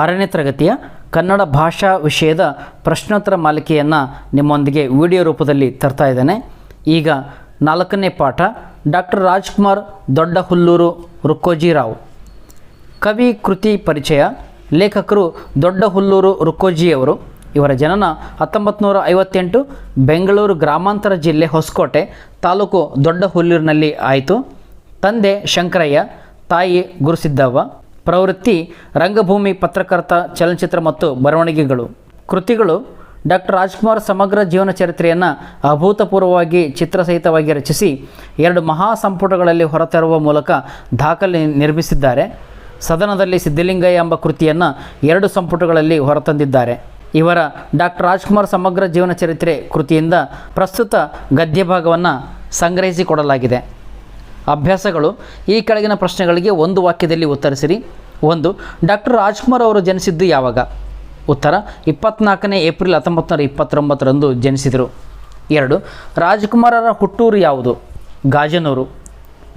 ಆರನೇ ತರಗತಿಯ ಕನ್ನಡ ಭಾಷಾ ವಿಷಯದ ಪ್ರಶ್ನೋತ್ತರ ಮಾಲಿಕೆಯನ್ನು ನಿಮ್ಮೊಂದಿಗೆ ವಿಡಿಯೋ ರೂಪದಲ್ಲಿ ತರ್ತಾ ಇದ್ದೇನೆ. ಈಗ ನಾಲ್ಕನೇ ಪಾಠ ಡಾಕ್ಟರ್ ರಾಜ್ಕುಮಾರ್ ದೊಡ್ಡ ಹುಲ್ಲೂರು ರುಕ್ಕೋಜಿರಾವ್ ಕವಿ ಕೃತಿ ಪರಿಚಯ ಲೇಖಕರು ದೊಡ್ಡ ಹುಲ್ಲೂರು ರುಕ್ಕೋಜಿಯವರು ಇವರ ಜನನ ಹತ್ತೊಂಬತ್ತು ನೂರ ಐವತ್ತೆಂಟು ಬೆಂಗಳೂರು ಗ್ರಾಮಾಂತರ ಜಿಲ್ಲೆ ಹೊಸಕೋಟೆ ತಾಲೂಕು ದೊಡ್ಡ ಹುಲ್ಲೂರಿನಲ್ಲಿ ಆಯಿತು. ತಂದೆ ಶಂಕರಯ್ಯ, ತಾಯಿ ಗುರುಸಿದ್ದವ್ವ. ಪ್ರವೃತ್ತಿ, ರಂಗಭೂಮಿ ಪತ್ರಕರ್ತ, ಚಲನಚಿತ್ರ ಮತ್ತು ಬರವಣಿಗೆಗಳು. ಕೃತಿಗಳು ಡಾಕ್ಟರ್ ರಾಜ್ಕುಮಾರ್ ಸಮಗ್ರ ಜೀವನ ಚರಿತ್ರೆಯನ್ನು ಅಭೂತಪೂರ್ವವಾಗಿ ಚಿತ್ರಸಹಿತವಾಗಿ ರಚಿಸಿ, ಎರಡು ಮಹಾ ಸಂಪುಟಗಳಲ್ಲಿ ಹೊರತರುವ ಮೂಲಕ ದಾಖಲೆ ನಿರ್ಮಿಸಿದ್ದಾರೆ. ಸದನದಲ್ಲಿ ಸಿದ್ಧಲಿಂಗಯ್ಯ ಎಂಬ ಕೃತಿಯನ್ನು ಎರಡು ಸಂಪುಟಗಳಲ್ಲಿ ಹೊರತಂದಿದ್ದಾರೆ. ಇವರ ಡಾಕ್ಟರ್ ರಾಜ್ಕುಮಾರ್ ಸಮಗ್ರ ಜೀವನ ಚರಿತ್ರೆ ಕೃತಿಯಿಂದ ಪ್ರಸ್ತುತ ಗದ್ಯ ಭಾಗವನ್ನು ಸಂಗ್ರಹಿಸಿಕೊಡಲಾಗಿದೆ ಅಭ್ಯಾಸಗಳು. ಈ ಕೆಳಗಿನ ಪ್ರಶ್ನೆಗಳಿಗೆ ಒಂದು ವಾಕ್ಯದಲ್ಲಿ ಉತ್ತರಿಸಿರಿ. ಒಂದು, ಡಾಕ್ಟರ್ ರಾಜ್ಕುಮಾರ್ ಅವರು ಜನಿಸಿದ್ದು ಯಾವಾಗ? ಉತ್ತರ, ಇಪ್ಪತ್ನಾಲ್ಕನೇ ಏಪ್ರಿಲ್ ಹತ್ತೊಂಬತ್ತು ನೂರ ಇಪ್ಪತ್ತೊಂಬತ್ತರಂದು ಜನಿಸಿದರು. ಎರಡು, ರಾಜ್ಕುಮಾರರ ಹುಟ್ಟೂರು ಯಾವುದು? ಗಾಜನೂರು.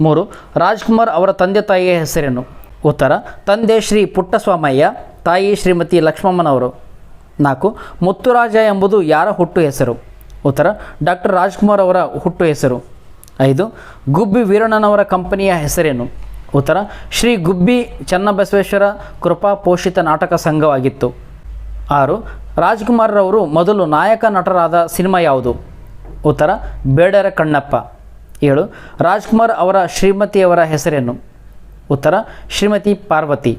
ಮೂರು, ರಾಜ್ಕುಮಾರ್ ಅವರ ತಂದೆ ತಾಯಿಯ ಹೆಸರೇನು? ಉತ್ತರ, ತಂದೆ ಶ್ರೀ ಪುಟ್ಟಸ್ವಾಮಯ್ಯ, ತಾಯಿ ಶ್ರೀಮತಿ ಲಕ್ಷ್ಮಮ್ಮನವರು. ನಾಲ್ಕು, ಮುತ್ತುರಾಜ ಎಂಬುದು ಯಾರ ಹುಟ್ಟು ಹೆಸರು? ಉತ್ತರ, ಡಾಕ್ಟರ್ ರಾಜ್ಕುಮಾರ್ ಅವರ ಹುಟ್ಟು ಹೆಸರು. ಐದು, ಗುಬ್ಬಿ ವೀರಣ್ಣನವರ ಕಂಪನಿಯ ಹೆಸರೇನು? ಉತ್ತರ, ಶ್ರೀ ಗುಬ್ಬಿ ಚನ್ನಬಸವೇಶ್ವರ ಕೃಪಾ ಪೋಷಿತ ನಾಟಕ ಸಂಘವಾಗಿತ್ತು. ಆರು, ರಾಜ್ಕುಮಾರ್ರವರು ಮೊದಲು ನಾಯಕ ನಟರಾದ ಸಿನಿಮಾ ಯಾವುದು? ಉತ್ತರ, ಬೇಡರ ಕಣ್ಣಪ್ಪ. ಏಳು, ರಾಜ್ಕುಮಾರ್ ಅವರ ಶ್ರೀಮತಿಯವರ ಹೆಸರೇನು? ಉತ್ತರ, ಶ್ರೀಮತಿ ಪಾರ್ವತಿ.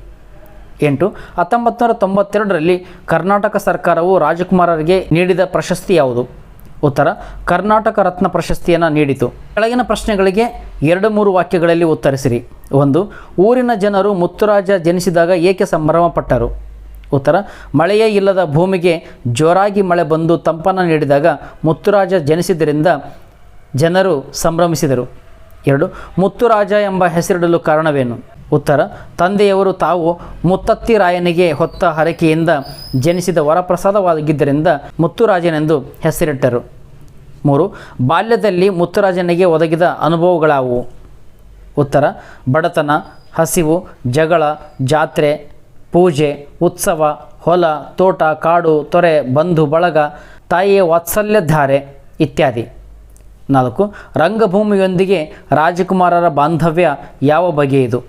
ಎಂಟು, ಹತ್ತೊಂಬತ್ತು ನೂರ ತೊಂಬತ್ತೆರಡರಲ್ಲಿ ಕರ್ನಾಟಕ ಸರ್ಕಾರವು ರಾಜಕುಮಾರರಿಗೆ ನೀಡಿದ ಪ್ರಶಸ್ತಿ ಯಾವುದು? ಉತ್ತರ, ಕರ್ನಾಟಕ ರತ್ನ ಪ್ರಶಸ್ತಿಯನ್ನು ನೀಡಿತು. ಕೆಳಗಿನ ಪ್ರಶ್ನೆಗಳಿಗೆ ಎರಡು ಮೂರು ವಾಕ್ಯಗಳಲ್ಲಿ ಉತ್ತರಿಸಿರಿ. ಒಂದು, ಊರಿನ ಜನರು ಮುತ್ತುರಾಜ ಜನಿಸಿದಾಗ ಏಕೆ ಸಂಭ್ರಮಪಟ್ಟರು? ಉತ್ತರ, ಮಳೆಯೇ ಇಲ್ಲದ ಭೂಮಿಗೆ ಜೋರಾಗಿ ಮಳೆ ಬಂದು ತಂಪನ್ನು ನೀಡಿದಾಗ ಮುತ್ತುರಾಜ ಜನಿಸಿದ್ದರಿಂದ ಜನರು ಸಂಭ್ರಮಿಸಿದರು. ಎರಡು, ಮುತ್ತುರಾಜ ಎಂಬ ಹೆಸರಿಡಲು ಕಾರಣವೇನು? ಉತ್ತರ, ತಂದೆಯವರು ತಾವು ಮುತ್ತತ್ತಿ ರಾಯನಿಗೆ ಹೊತ್ತ ಹರಕೆಯಿಂದ ಜನಿಸಿದ ವರಪ್ರಸಾದವಾಗಿದ್ದರಿಂದ ಮುತ್ತುರಾಜನೆಂದು ಹೆಸರಿಟ್ಟರು. ಮೂರು, ಬಾಲ್ಯದಲ್ಲಿ ಮುತ್ತುರಾಜನಿಗೆ ಒದಗಿದ ಅನುಭವಗಳಾವು? ಉತ್ತರ, ಬಡತನ, ಹಸಿವು, ಜಗಳ, ಜಾತ್ರೆ, ಪೂಜೆ, ಉತ್ಸವ, ಹೊಲ, ತೋಟ, ಕಾಡು, ತೊರೆ, ಬಂಧು, ಬಳಗ, ತಾಯಿಯ ವಾತ್ಸಲ್ಯಧಾರೆ ಇತ್ಯಾದಿ. ನಾಲ್ಕು, ರಂಗಭೂಮಿಯೊಂದಿಗೆ ರಾಜಕುಮಾರರ ಬಾಂಧವ್ಯ ಯಾವ ಬಗೆಯದು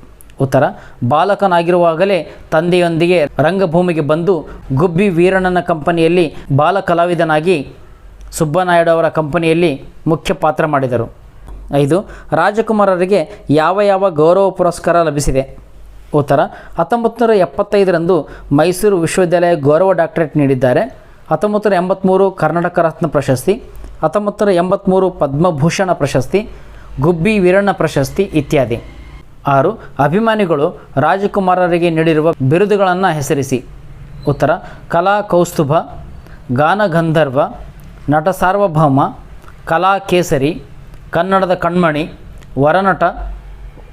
ಉತ್ತರ, ಬಾಲಕನಾಗಿರುವಾಗಲೇ ತಂದೆಯೊಂದಿಗೆ ರಂಗಭೂಮಿಗೆ ಬಂದು ಗುಬ್ಬಿ ವೀರಣ್ಣನ ಕಂಪನಿಯಲ್ಲಿ ಬಾಲ ಕಲಾವಿದನಾಗಿ ಸುಬ್ಬನಾಯ್ಡು ಅವರ ಕಂಪನಿಯಲ್ಲಿ ಮುಖ್ಯ ಪಾತ್ರ ಮಾಡಿದರು. ಐದು, ರಾಜಕುಮಾರರಿಗೆ ಯಾವ ಯಾವ ಗೌರವ ಪುರಸ್ಕಾರ ಲಭಿಸಿದೆ? ಉತ್ತರ ಹತ್ತೊಂಬತ್ತು ನೂರ ಎಪ್ಪತ್ತೈದರಂದು ಮೈಸೂರು ವಿಶ್ವವಿದ್ಯಾಲಯ ಗೌರವ ಡಾಕ್ಟರೇಟ್ ನೀಡಿದ್ದಾರೆ. ಹತ್ತೊಂಬತ್ತು ನೂರ ಎಂಬತ್ತ್ಮೂರು ಕರ್ನಾಟಕ ರತ್ನ ಪ್ರಶಸ್ತಿ. ಹತ್ತೊಂಬತ್ತು ನೂರ ಎಂಬತ್ತ್ಮೂರು ಪದ್ಮಭೂಷಣ ಪ್ರಶಸ್ತಿ, ಗುಬ್ಬಿ ವೀರಣ್ಣ ಪ್ರಶಸ್ತಿ ಇತ್ಯಾದಿ. ಆರು, ಅಭಿಮಾನಿಗಳು ರಾಜಕುಮಾರರಿಗೆ ನೀಡಿರುವ ಬಿರುದುಗಳನ್ನು ಹೆಸರಿಸಿ. ಉತ್ತರ, ಕಲಾ ಕೌಸ್ತುಭ ಗಾನಗಂಧರ್ವ ನಟ ಸಾರ್ವಭೌಮ, ಕಲಾ ಕೇಸರಿ, ಕನ್ನಡದ ಕಣ್ಮಣಿ, ವರನಟ,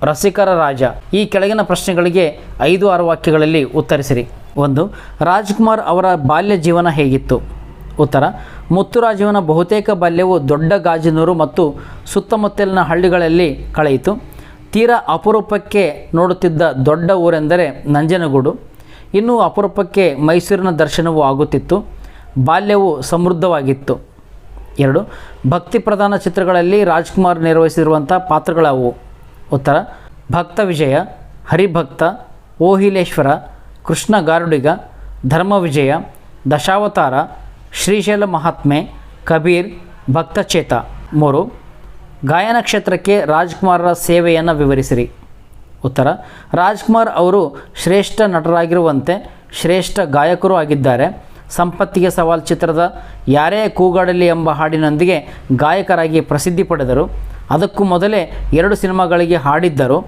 ರಸಿಕರ ರಾಜ. ಈ ಕೆಳಗಿನ ಪ್ರಶ್ನೆಗಳಿಗೆ ಐದು, ಆರು ವಾಕ್ಯಗಳಲ್ಲಿ ಉತ್ತರಿಸಿರಿ. ಒಂದು, ರಾಜ್ಕುಮಾರ್ ಅವರ ಬಾಲ್ಯ ಜೀವನ ಹೇಗಿತ್ತು? ಉತ್ತರ ಮುತ್ತುರಾಜುವನ ಬಹುತೇಕ ಬಾಲ್ಯವು ದೊಡ್ಡ ಗಾಜಿನೂರು ಮತ್ತು ಸುತ್ತಮುತ್ತಲಿನ ಹಳ್ಳಿಗಳಲ್ಲಿ ಕಳೆಯಿತು. ತೀರಾ ಅಪರೂಪಕ್ಕೆ ನೋಡುತ್ತಿದ್ದ ದೊಡ್ಡ ಊರೆಂದರೆ ನಂಜನಗೂಡು. ಇನ್ನೂ ಅಪರೂಪಕ್ಕೆ ಮೈಸೂರಿನ ದರ್ಶನವೂ ಆಗುತ್ತಿತ್ತು. ಬಾಲ್ಯವು ಸಮೃದ್ಧವಾಗಿತ್ತು. ಎರಡು ಭಕ್ತಿ ಪ್ರಧಾನ ಚಿತ್ರಗಳಲ್ಲಿ ರಾಜ್ಕುಮಾರ್ ನಿರ್ವಹಿಸಿರುವಂಥ ಪಾತ್ರಗಳಾವು ಉತ್ತರ, ಭಕ್ತ ವಿಜಯ, ಹರಿಭಕ್ತ, ಓಹಿಲೇಶ್ವರ, ಕೃಷ್ಣ ಗಾರುಡಿಗ, ಧರ್ಮ ವಿಜಯ, ದಶಾವತಾರ ಶ್ರೀಶೈಲ ಮಹಾತ್ಮೆ ಕಬೀರ್ ಭಕ್ತಚೇತ ಮೂರು, ಗಾಯನ ಕ್ಷೇತ್ರಕ್ಕೆ ರಾಜ್ಕುಮಾರರ ಸೇವೆಯನ್ನು ವಿವರಿಸಿರಿ. ಉತ್ತರ, ರಾಜ್ಕುಮಾರ್ ಅವರು ಶ್ರೇಷ್ಠ ನಟರಾಗಿರುವಂತೆ ಶ್ರೇಷ್ಠ ಗಾಯಕರೂ ಆಗಿದ್ದಾರೆ. ಸಂಪತ್ತಿಗೆ ಸವಾಲ್ ಚಿತ್ರದ ಯಾರೇ ಕೂಗಾಡಲಿ ಎಂಬ ಹಾಡಿನೊಂದಿಗೆ ಗಾಯಕರಾಗಿ ಪ್ರಸಿದ್ಧಿ ಪಡೆದರು. ಅದಕ್ಕೂ ಮೊದಲೇ ಎರಡು ಸಿನಿಮಾಗಳಿಗೆ ಹಾಡಿದ್ದರು.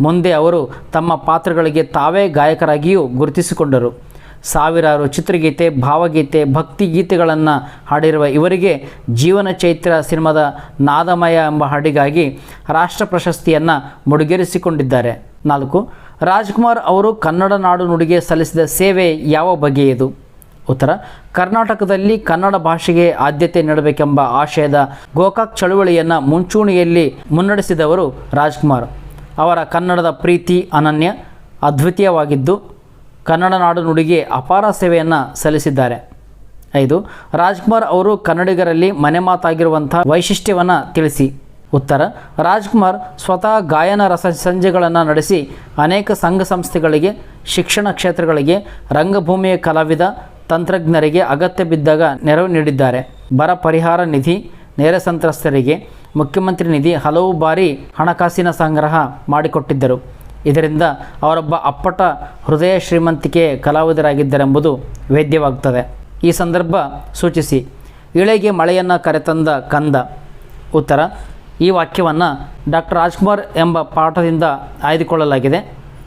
ಮುಂದೆ ಅವರು ತಮ್ಮ ಪಾತ್ರಗಳಿಗೆ ತಾವೇ ಗಾಯಕರಾಗಿಯೂ ಗುರುತಿಸಿಕೊಂಡರು. ಸಾವಿರಾರು ಚಿತ್ರಗೀತೆ, ಭಾವಗೀತೆ ಭಕ್ತಿ ಗೀತೆಗಳನ್ನು ಹಾಡಿರುವ ಇವರಿಗೆ ಜೀವನ ಚೈತ್ರ ಸಿನಿಮಾದ ನಾದಮಯ ಎಂಬ ಹಾಡಿಗಾಗಿ ರಾಷ್ಟ್ರ ಪ್ರಶಸ್ತಿಯನ್ನು ಮುಡಿಗೇರಿಸಿಕೊಂಡಿದ್ದಾರೆ. ನಾಲ್ಕು, ರಾಜ್ಕುಮಾರ್ ಅವರು ಕನ್ನಡ ನಾಡು ನುಡಿಗೆ ಸಲ್ಲಿಸಿದ ಸೇವೆ ಯಾವ ಬಗೆಯದು ಉತ್ತರ, ಕರ್ನಾಟಕದಲ್ಲಿ ಕನ್ನಡ ಭಾಷೆಗೆ ಆದ್ಯತೆ ನೀಡಬೇಕೆಂಬ ಆಶಯದ ಗೋಕಾಕ್ ಚಳುವಳಿಯನ್ನು ಮುಂಚೂಣಿಯಲ್ಲಿ ಮುನ್ನಡೆಸಿದವರು ರಾಜ್ಕುಮಾರ್. ಅವರ ಕನ್ನಡದ ಪ್ರೀತಿ ಅನನ್ಯ, ಅದ್ವಿತೀಯವಾಗಿದ್ದು ಕನ್ನಡ ನಾಡು ನುಡಿಗೆ ಅಪಾರ ಸೇವೆಯನ್ನು ಸಲ್ಲಿಸಿದ್ದಾರೆ. ಐದು, ರಾಜ್ಕುಮಾರ್ ಅವರು ಕನ್ನಡಿಗರಲ್ಲಿ ಮನೆ ಮಾತಾಗಿರುವಂಥ ವೈಶಿಷ್ಟ್ಯವನ್ನು ತಿಳಿಸಿ. ಉತ್ತರ, ರಾಜ್ಕುಮಾರ್ ಸ್ವತಃ ಗಾಯನ ರಸ ಸಂಜೆಗಳನ್ನು ನಡೆಸಿ ಅನೇಕ ಸಂಘ ಸಂಸ್ಥೆಗಳಿಗೆ, ಶಿಕ್ಷಣ ಕ್ಷೇತ್ರಗಳಿಗೆ, ರಂಗಭೂಮಿಯ ಕಲಾವಿದ, ತಂತ್ರಜ್ಞರಿಗೆ ಅಗತ್ಯ ಬಿದ್ದಾಗ ನೆರವು ನೀಡಿದ್ದಾರೆ. ಬರ ಪರಿಹಾರ ನಿಧಿ, ನೆರೆ ಸಂತ್ರಸ್ತರಿಗೆ ಮುಖ್ಯಮಂತ್ರಿ ನಿಧಿ ಹಲವು ಬಾರಿ ಹಣಕಾಸಿನ ಸಂಗ್ರಹ ಮಾಡಿಕೊಟ್ಟಿದ್ದರು. ಇದರಿಂದ ಅವರೊಬ್ಬ ಅಪ್ಪಟ ಹೃದಯ ಶ್ರೀಮಂತಿಕೆ ಕಲಾವಿದರಾಗಿದ್ದರೆಂಬುದು ವೇದ್ಯವಾಗುತ್ತದೆ ಈ ಸಂದರ್ಭ ಸೂಚಿಸಿ, ಇಳೆಗೆ ಮಳೆಯನ್ನು ಕರೆತಂದ ಕಂದ. ಉತ್ತರ, ಈ ವಾಕ್ಯವನ್ನು ಡಾಕ್ಟರ್ ರಾಜ್ಕುಮಾರ್ ಎಂಬ ಪಾಠದಿಂದ ಆಯ್ದುಕೊಳ್ಳಲಾಗಿದೆ.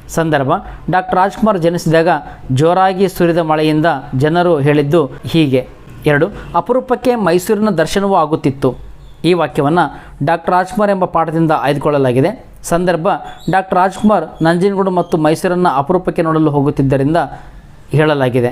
ಸಂದರ್ಭ ಡಾಕ್ಟರ್ ರಾಜ್ಕುಮಾರ್ ಜನಿಸಿದಾಗ ಜೋರಾಗಿ ಸುರಿದ ಮಳೆಯಿಂದ ಜನರು ಹೇಳಿದ್ದು ಹೀಗೆ. ಎರಡು, ಅಪರೂಪಕ್ಕೆ ಮೈಸೂರಿನ ದರ್ಶನವೂ ಆಗುತ್ತಿತ್ತು. ಈ ವಾಕ್ಯವನ್ನು ಡಾಕ್ಟರ್ ರಾಜ್ಕುಮಾರ್ ಎಂಬ ಪಾಠದಿಂದ ಆಯ್ದುಕೊಳ್ಳಲಾಗಿದೆ. ಸಂದರ್ಭ ಡಾಕ್ಟರ್ ರಾಜ್ಕುಮಾರ್ ನಂಜನಗೂಡು ಮತ್ತು ಮೈಸೂರನ್ನು ಅಪರೂಪಕ್ಕೆ ನೋಡಲು ಹೋಗುತ್ತಿದ್ದರಿಂದ ಹೇಳಲಾಗಿದೆ.